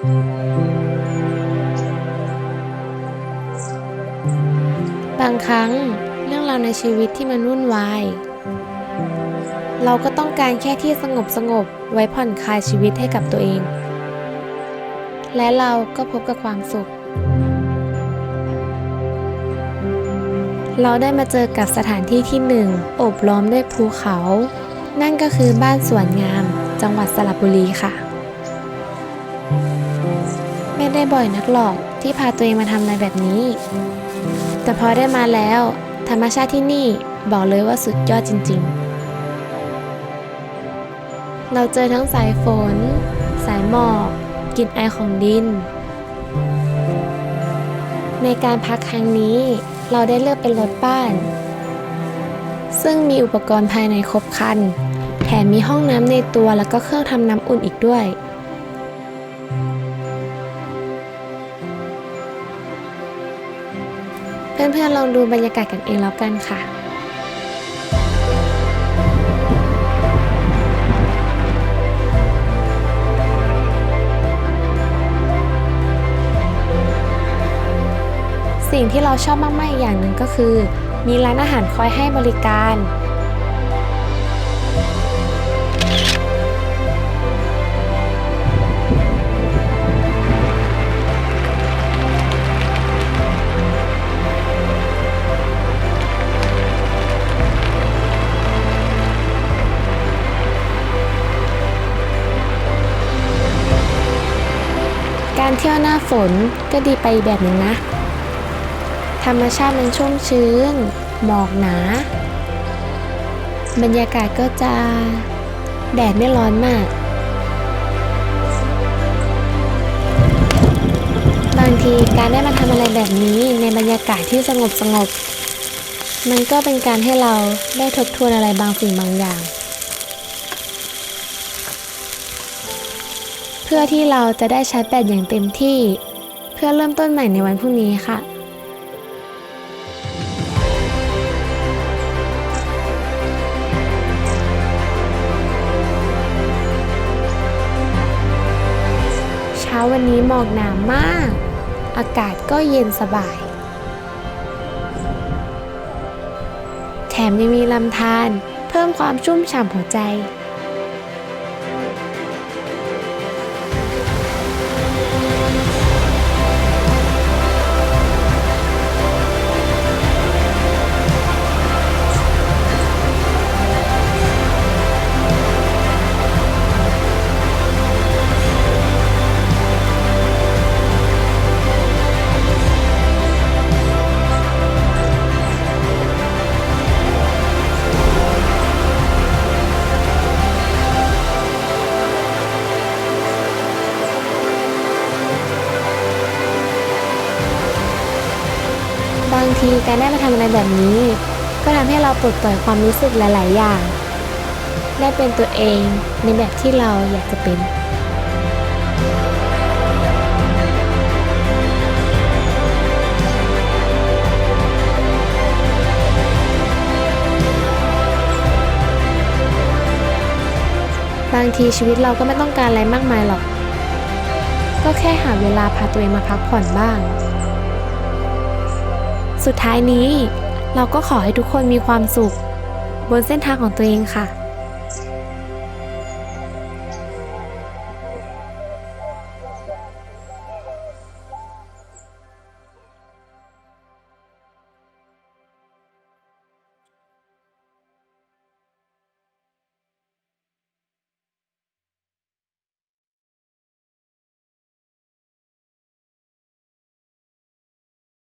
บางครั้งเรื่องราวในชีวิตที่มันวุ่นวาย เราก็ต้องการแค่ที่สงบสงบไว้ผ่อนคลายชีวิตให้กับตัวเอง และเราก็พบกับความสุข เราได้มาเจอกับสถานที่ที่หนึ่งอบล้อมด้วยภูเขา นั่นก็คือบ้านสวนงาม จังหวัดสระบุรีค่ะ ไม่ได้บ่อยนักหรอกที่พาตัวเองมาทำอะไรแบบนี้ แต่พอได้มาแล้ว ธรรมชาติที่นี่บอกเลยว่าสุดยอดจริง ๆ เราเจอทั้งสายฝน สายหมอกกลิ่นไอของดิน ในการพักครั้งนี้เราได้เลือกเป็นรถบ้าน ซึ่งมีอุปกรณ์ภายในครบครัน แถมมีห้องน้ำในตัวแล้วก็เครื่องทำน้ำอุ่นอีกด้วย พื่อนๆลองดูบรรยากาศกันเองแล้วกันค่ะสิ่งที่เราชอบมากๆอีกอย่างหนึ่งก็คือ มีร้านอาหารคอยให้บริการ การเที่ยวหน้าฝนก็ดีไปแบบหนึ่งนะ ธรรมชาติมันชุ่มชื้น หมอกหนา บรรยากาศก็จะแดดไม่ร้อนมาก บางทีการได้มาทำอะไรแบบนี้ในบรรยากาศที่สงบสงบ มันก็เป็นการให้เราได้ทบทวนอะไรบางสิ่งบางอย่าง พื่อที่เราจะได้ชาร์จแบตอย่างเต็มที่ เพื่อเริ่มต้นใหม่ในวันพรุ่งนี้ค่ะ เช้าวันนี้หมอกหนามาก อากาศก็เย็นสบาย แถมยังมีลำธารเพิ่มความชุ่มฉ่ำหัวใจ ทีการได้มาทำอะไรแบบนี้ ก็ทำให้เราปลดปล่อยความรู้สึกหลาย ๆ อย่าง ได้เป็นตัวเองในแบบที่เราอยากจะเป็นบางทีชีวิตเราก็ไม่ต้องการอะไรมากมายหรอก ก็แค่หาเวลาพาตัวเองมาพักผ่อนบ้าง สุดท้ายนี้ เราก็ขอให้ทุกคนมีความสุข บนเส้นทางของตัวเองค่ะ